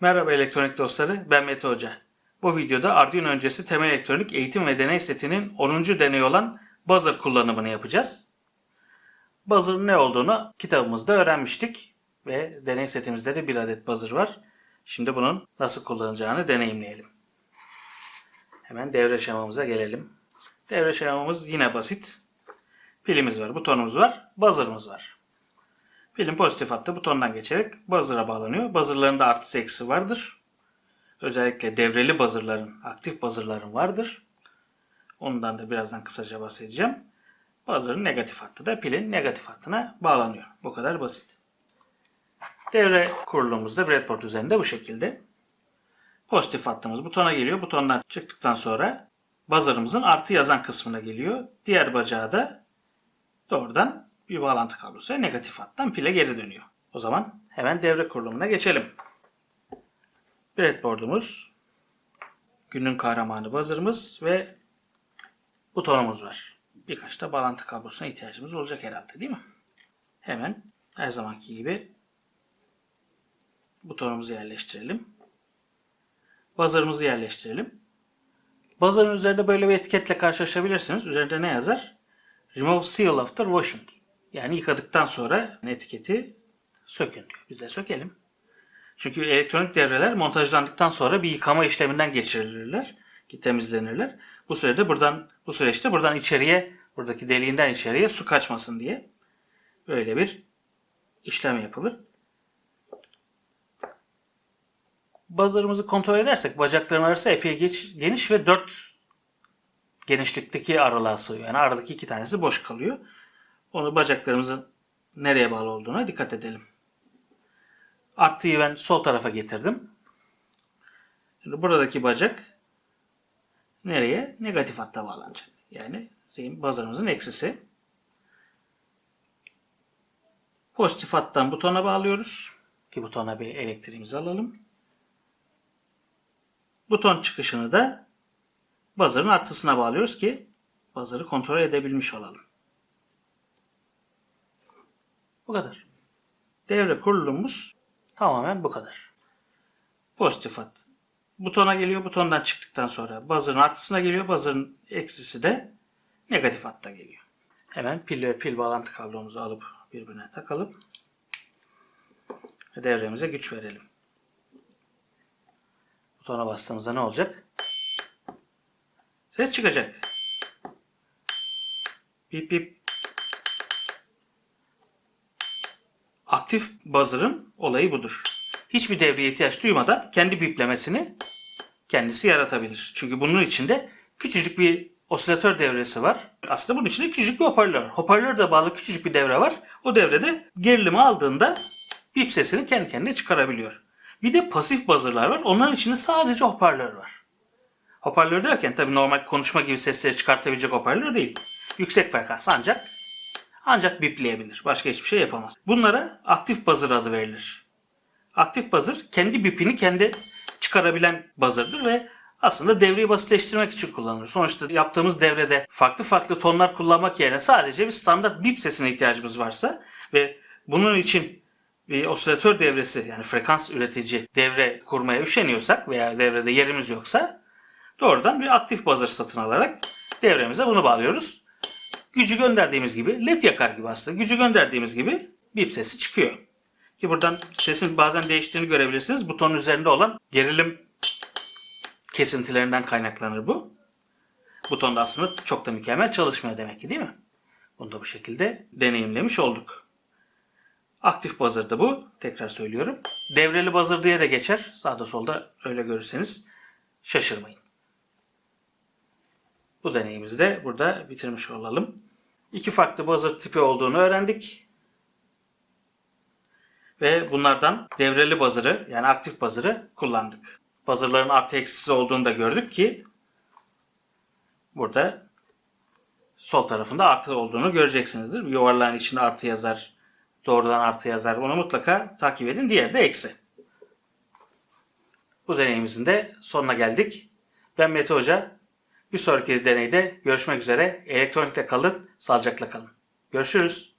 Merhaba elektronik dostları, ben Mete Hoca. Bu videoda Arduino öncesi temel elektronik eğitim ve deney setinin 10. deneyi olan buzzer kullanımını yapacağız. Buzzer'ın ne olduğunu kitabımızda öğrenmiştik ve deney setimizde de bir adet buzzer var. Şimdi bunun nasıl kullanılacağını deneyimleyelim. Hemen devre şemamıza gelelim. Devre şemamız yine basit. Pilimiz var, butonumuz var, buzzer'ımız var. Pilin pozitif hattı butondan geçerek buzzer'a bağlanıyor. Buzzer'ların da artısı eksi vardır. Özellikle devreli buzzer'ların, aktif buzzer'ların vardır. Ondan da birazdan kısaca bahsedeceğim. Buzzer'ın negatif hattı da pilin negatif hattına bağlanıyor. Bu kadar basit. Devre kurulumuz da breadboard üzerinde bu şekilde. Pozitif hattımız butona geliyor. Butondan çıktıktan sonra buzzer'ımızın artı yazan kısmına geliyor. Diğer bacağı da doğrudan bir bağlantı kablosu negatif hattan pile geri dönüyor. O zaman hemen devre kurulumuna geçelim. Breadboard'umuz, günün kahramanı buzzer'ımız ve butonumuz var. Birkaç da bağlantı kablosuna ihtiyacımız olacak herhalde değil mi? Hemen her zamanki gibi butonumuzu yerleştirelim. Buzzer'ımızı yerleştirelim. Buzzer'ın üzerinde böyle bir etiketle karşılaşabilirsiniz. Üzerinde ne yazar? Remove seal after washing. Yani yıkadıktan sonra etiketi sökün diyor. Biz de sökelim. Çünkü elektronik devreler montajlandıktan sonra bir yıkama işleminden geçirilirler. ki Temizlenirler. Bu sürede buradan bu süreçte buradan içeriye buradaki deliğinden içeriye su kaçmasın diye böyle bir işlem yapılır. Buzzer'ımızı kontrol edersek bacakların arası epey geç- geniş ve 4 genişlikteki aralığa sığıyor. Yani aradaki iki tanesi boş kalıyor. Onu bacaklarımızın nereye bağlı olduğuna dikkat edelim. Artıyı ben sol tarafa getirdim. Şimdi buradaki bacak nereye? Negatif hatta bağlanacak. Yani şeyin buzzer'ımızın eksisi. Pozitif hattan butona bağlıyoruz. Ki butona bir elektriğimizi alalım. Buton çıkışını da buzzer'ın artısına bağlıyoruz ki buzzer'ı kontrol edebilmiş olalım. Bu kadar. Devre kurulumumuz tamamen bu kadar. Pozitif hat. Butona geliyor. Butondan çıktıktan sonra buzzer'ın artısına geliyor. Buzzer'ın eksisi de negatif hatta geliyor. Hemen pil ve pil bağlantı kablomuzu alıp birbirine takalım. Ve devremize güç verelim. Butona bastığımızda ne olacak? Ses çıkacak. Bip bip aktif buzzer'ın olayı budur. Hiçbir devreye ihtiyaç duymadan kendi biplemesini kendisi yaratabilir. Çünkü bunun içinde küçücük bir osilatör devresi var. Aslında bunun içinde küçücük bir hoparlör. Hoparlör de bağlı küçücük bir devre var. O devrede gerilimi aldığında bip sesini kendi kendine çıkarabiliyor. Bir de pasif buzzer'lar var. Onların içinde sadece hoparlör var. Hoparlör derken tabii normal konuşma gibi sesleri çıkartabilecek hoparlör değil. Yüksek frekans ancak ancak bipleyebilir. Başka hiçbir şey yapamaz. Bunlara aktif buzzer adı verilir. Aktif buzzer kendi bipini kendi çıkarabilen buzzer'dır ve aslında devreyi basitleştirmek için kullanılır. Sonuçta yaptığımız devrede farklı farklı tonlar kullanmak yerine sadece bir standart bip sesine ihtiyacımız varsa ve bunun için bir osilatör devresi yani frekans üretici devre kurmaya üşeniyorsak veya devrede yerimiz yoksa doğrudan bir aktif buzzer satın alarak devremize bunu bağlıyoruz gücü gönderdiğimiz gibi led yakar gibi aslında. Gücü gönderdiğimiz gibi bip sesi çıkıyor. Ki buradan sesin bazen değiştiğini görebilirsiniz. Butonun üzerinde olan gerilim kesintilerinden kaynaklanır bu. Buton da aslında çok da mükemmel çalışmıyor demek ki değil mi? Bunu da bu şekilde deneyimlemiş olduk. Aktif buzzer da bu. Tekrar söylüyorum. Devreli buzzer diye de geçer. Sağda solda öyle görürseniz şaşırmayın. Bu deneyimizi de burada bitirmiş olalım. İki farklı buzzer tipi olduğunu öğrendik. Ve bunlardan devreli buzzer'ı yani aktif buzzer'ı kullandık. Buzzer'ların artı eksisi olduğunu da gördük ki burada sol tarafında artı olduğunu göreceksinizdir. Yuvarlağın içinde artı yazar, doğrudan artı yazar. Onu mutlaka takip edin. Diğeri de eksi. Bu deneyimizin de sonuna geldik. Ben Mete Hoca. Bir sonraki deneyde görüşmek üzere. Elektronikte kalın, sağlıcakla kalın. Görüşürüz.